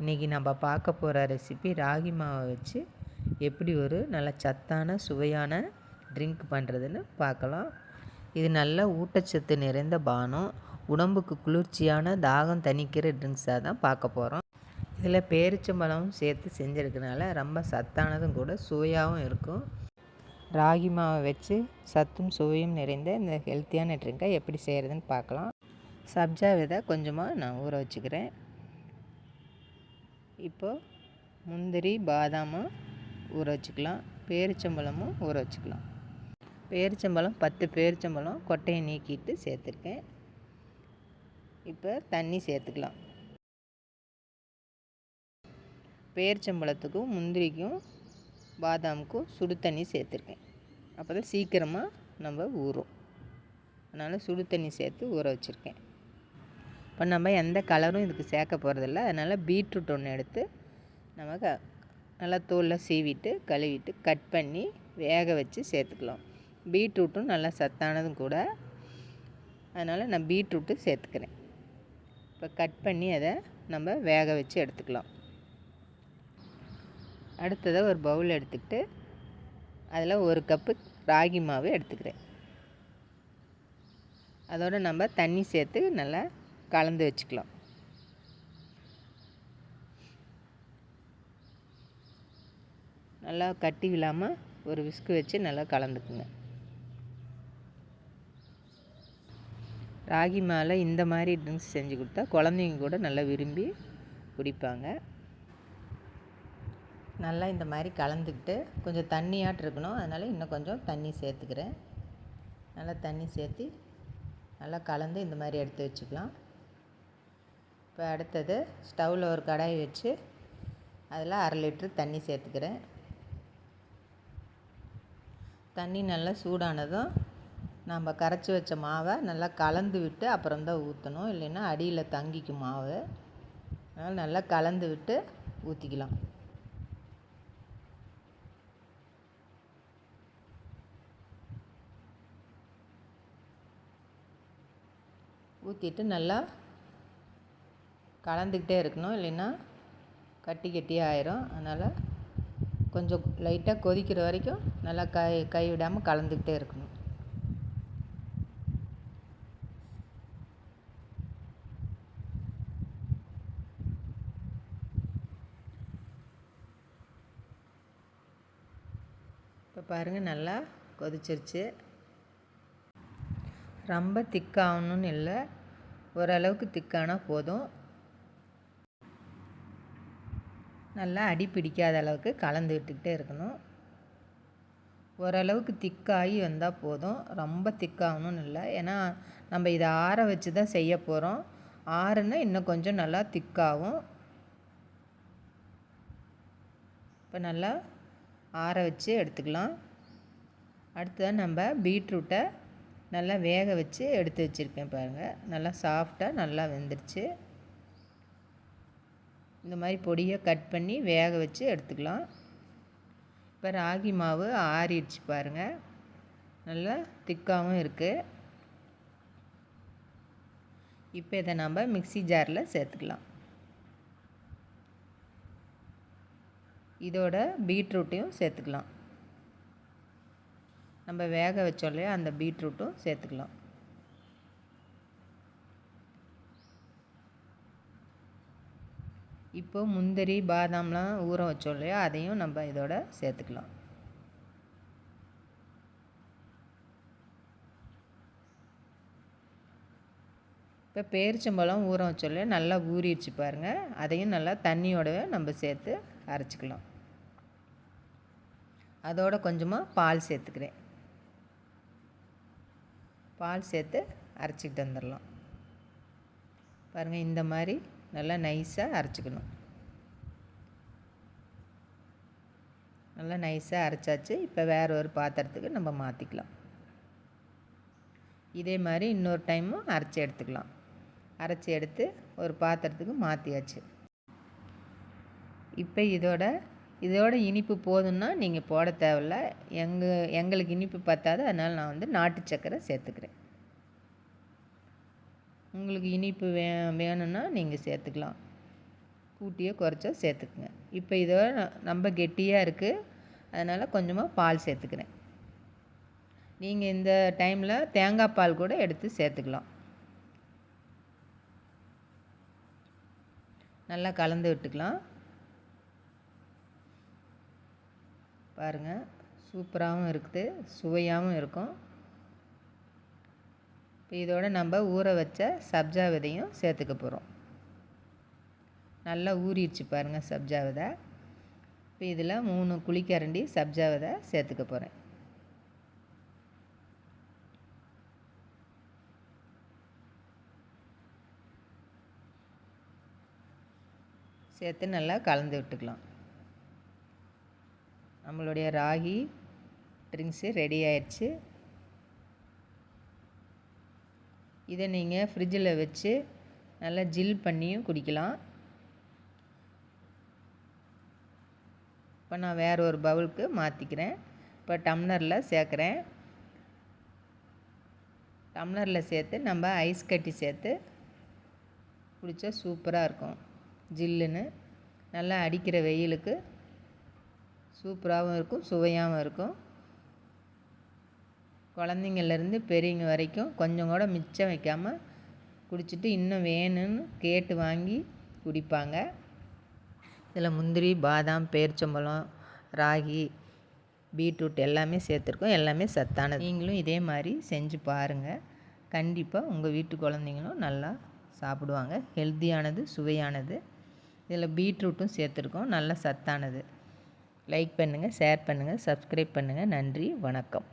இன்றைக்கி நம்ம பார்க்க போகிற ரெசிபி ராகி மாவை வச்சு எப்படி ஒரு நல்ல சத்தான சுவையான ட்ரிங்க் பண்ணுறதுன்னு பார்க்கலாம். இது நல்ல ஊட்டச்சத்து நிறைந்த பானம். உடம்புக்கு குளிர்ச்சியான தாகம் தணிக்கிற ட்ரிங்க்ஸாக தான் பார்க்க போகிறோம் இதில் பேரிச்சம்பழமும் சேர்த்து செஞ்சுருக்கனால ரொம்ப சத்தானதும் கூட சுவையாகவும் இருக்கும். ராகி மாவை வச்சு சத்தும் சுவையும் நிறைந்த இந்த ஹெல்த்தியான ட்ரிங்கை எப்படி செய்கிறதுன்னு பார்க்கலாம். சப்ஜா விதை கொஞ்சமாக நான் ஊற வச்சுக்கிறேன். இப்போது முந்திரி பாதாமும் ஊற வச்சுக்கலாம். பேரிச்சம்பழமும் ஊற வச்சுக்கலாம். பேரிச்சம்பழம் பத்து பேரிச்சம்பழம் கொட்டையை நீக்கிட்டு சேர்த்துருக்கேன். இப்போ தண்ணி சேர்த்துக்கலாம். பேரிச்சம்பழத்துக்கும் முந்திரிக்கும் பாதாமுக்கும் சுடு தண்ணி சேர்த்துருக்கேன். அப்போ தான் சீக்கிரமாக நம்ம ஊறும். அதனால் சுடு தண்ணி சேர்த்து ஊற வச்சுருக்கேன். இப்போ நம்ம எந்த கலரும் இதுக்கு சேர்க்க போகிறதில்ல அதனால் பீட்ரூட் ஒன்று எடுத்து நமக்கு நல்லா தோலில் சீவிட்டு கழுவிட்டு கட் பண்ணி வேக வச்சு சேர்த்துக்கலாம். பீட்ரூட்டும் நல்லா சத்தானதும் கூட. அதனால் நான் பீட்ரூட்டு சேர்த்துக்கிறேன். இப்போ கட் பண்ணி அதை நம்ம வேக வச்சு எடுத்துக்கலாம். அடுத்ததை ஒரு பவுல் எடுத்துக்கிட்டு அதில் ஒரு கப்பு ராகி மாவு எடுத்துக்கிறேன். அதோடு நம்ம தண்ணி சேர்த்து நல்லா கலந்து வச்சுக்கலாம். நல்லா கட்டி விழாமல் ஒரு விஸ்கு வச்சு நல்லா கலந்துக்குங்க. ராகி மாலை இந்த மாதிரி ட்ரிங்க்ஸ் செஞ்சு கொடுத்தா குழந்தைங்க கூட நல்லா விரும்பி குடிப்பாங்க. நல்லா இந்த மாதிரி கலந்துக்கிட்டு கொஞ்சம் தண்ணியாட்டு இருக்கணும். அதனால் இன்னும் கொஞ்சம் தண்ணி சேர்த்துக்கிறேன். நல்லா தண்ணி சேர்த்து நல்லா கலந்து இந்த மாதிரி எடுத்து வச்சுக்கலாம். இப்போ அடுத்தது ஸ்டவ்வில் ஒரு கடாய் வச்சு அதில் அரை லிட்ரு தண்ணி சேர்த்துக்கிறேன். தண்ணி நல்லா சூடானதும் நம்ம கரைச்சி வச்ச மாவை நல்லா கலந்து விட்டு அப்புறம் தான் ஊற்றணும். இல்லைன்னா அடியில் தங்கிக்கும் மாவு. அதனால் நல்லா கலந்து விட்டு ஊற்றிக்கலாம். ஊற்றிட்டு நல்லா கலந்துக்கிட்டே இருக்கணும் இல்லைன்னா கட்டி கட்டியே ஆயிரும். அதனால் கொஞ்சம் லைட்டாக கொதிக்கிற வரைக்கும் நல்லா கை கை விடாமல் கலந்துக்கிட்டே இருக்கணும். இப்போ பாருங்கள் நல்லா கொதிச்சிருச்சு. ரொம்ப திக்காகணும்னு இல்லை. ஓரளவுக்கு திக்கானால் போதும். நல்லா அடி பிடிக்காத அளவுக்கு கலந்து விட்டுக்கிட்டே இருக்கணும். ஓரளவுக்கு திக்காகி வந்தால் போதும். ரொம்ப திக்காகணும்னு இல்லை. ஏன்னா நம்ம இதை ஆற வச்சு தான் செய்ய போகிறோம் ஆறுனா இன்னும் கொஞ்சம் நல்லா திக்காகும். இப்போ நல்லா ஆற வச்சு எடுத்துக்கலாம். அடுத்ததாக நம்ம பீட்ரூட்டை நல்லா வேக வச்சு எடுத்து வச்சுருக்கேன் பாருங்கள் நல்லா சாஃப்டாக நல்லா வெந்துருச்சு. இந்த மாதிரி பொடியை கட் பண்ணி வேக வச்சு எடுத்துக்கலாம். இப்போ ராகி மாவு ஆறிடுச்சு பாருங்கள் நல்லா திக்காகவும் இருக்குது இப்போ இதை நம்ம மிக்சி ஜாரில் சேர்த்துக்கலாம். இதோட பீட்ரூட்டையும் சேர்த்துக்கலாம். நம்ம வேக வச்சோம் இல்லையா அந்த பீட்ரூட்டும் சேர்த்துக்கலாம். இப்போ முந்திரி பாதாம்லாம் ஊற வச்சோம் இல்லையா அதையும் நம்ம இதோட சேர்த்துக்கலாம். இப்போ பேரிச்சம்பழம் ஊற வச்சோம் இல்லையா நல்லா ஊறிடுச்சு பாருங்கள் அதையும் நல்லா தண்ணியோடவே நம்ம சேர்த்து அரைச்சிக்கலாம். அதோட கொஞ்சமாக பால் சேர்த்துக்கிறேன். பால் சேர்த்து அரைச்சிக்கிட்டு வந்துடலாம். பாருங்கள் இந்த மாதிரி நல்லா நைஸாக அரைச்சிக்கணும். நல்லா நைஸாக அரைச்சாச்சு. இப்போ வேறு ஒரு பாத்திரத்துக்கு நம்ம மாற்றிக்கலாம் இதே மாதிரி இன்னொரு டைமும் அரைச்சி எடுத்துக்கலாம். அரைச்சி எடுத்து ஒரு பாத்திரத்துக்கு மாற்றியாச்சு இப்போ இதோட இதோட இனிப்பு போதும்னா நீங்கள் போட தேவையில்ல. எங்கள் எங்களுக்கு இனிப்பு பத்தாது. அதனால் நான் வந்து நாட்டு சக்கரை சேர்த்துக்கிறேன். உங்களுக்கு இனிப்பு வே வேணும்னா நீங்கள் சேர்த்துக்கலாம். கூட்டியோ குறைச்சோ சேர்த்துக்குங்க. இப்போ இதோட ரொம்ப கெட்டியாக இருக்குது அதனால் கொஞ்சமாக பால் சேர்த்துக்கிறேன். நீங்கள் இந்த டைமில் தேங்காய் பால் கூட எடுத்து சேர்த்துக்கலாம். நல்லா கலந்து விட்டுக்கலாம். பாருங்கள் சூப்பராகவும் இருக்குது சுவையாகவும் இருக்கும். இதோடு நம்ம ஊற வச்ச சப்ஜா விதையும் சேர்த்துக்க போகிறோம் நல்லா ஊறிடுச்சு பாருங்கள் சப்ஜா விதை. இப்போ இதில் மூணு குழிக்கரண்டி சப்ஜா விதை சேர்த்துக்க போகிறேன் சேர்த்து நல்லா கலந்து விட்டுக்கலாம். நம்மளுடைய ராகி ட்ரிங்க்ஸு ரெடி ஆயிடுச்சு. இதை நீங்கள் ஃப்ரிட்ஜில் வச்சு நல்லா ஜில் பண்ணியும் குடிக்கலாம். இப்போ நான் வேறு ஒரு பவுலுக்கு மாற்றிக்கிறேன் இப்போ டம்ளரில் சேர்க்குறேன். டம்ளரில் சேர்த்து நம்ம ஐஸ் கட்டி சேர்த்து குடித்தா சூப்பராக இருக்கும். ஜில்லுன்னு நல்லா அடிக்கிற வெயிலுக்கு சூப்பராகவும் இருக்கும் சுவையாகவும் இருக்கும். குழந்தைங்கள்லேருந்து பெரியவங்க வரைக்கும் கொஞ்சம் கூட மிச்சம் வைக்காமல் குடிச்சிட்டு இன்னும் வேணும்னு கேட்டு வாங்கி குடிப்பாங்க. இதில் முந்திரி பாதாம் பேரிச்சம்பழம் ராகி பீட்ரூட் எல்லாமே சேர்த்துருக்கோம். எல்லாமே சத்தானது. நீங்களும் இதே மாதிரி செஞ்சு பாருங்கள் கண்டிப்பாக உங்கள் வீட்டு குழந்தைங்களும் நல்லா சாப்பிடுவாங்க. ஹெல்த்தியானது சுவையானது. இதில் பீட்ரூட்டும் சேர்த்துருக்கோம். நல்ல சத்தானது. லைக் பண்ணுங்கள் ஷேர் பண்ணுங்கள் சப்ஸ்கிரைப் பண்ணுங்கள் நன்றி வணக்கம்.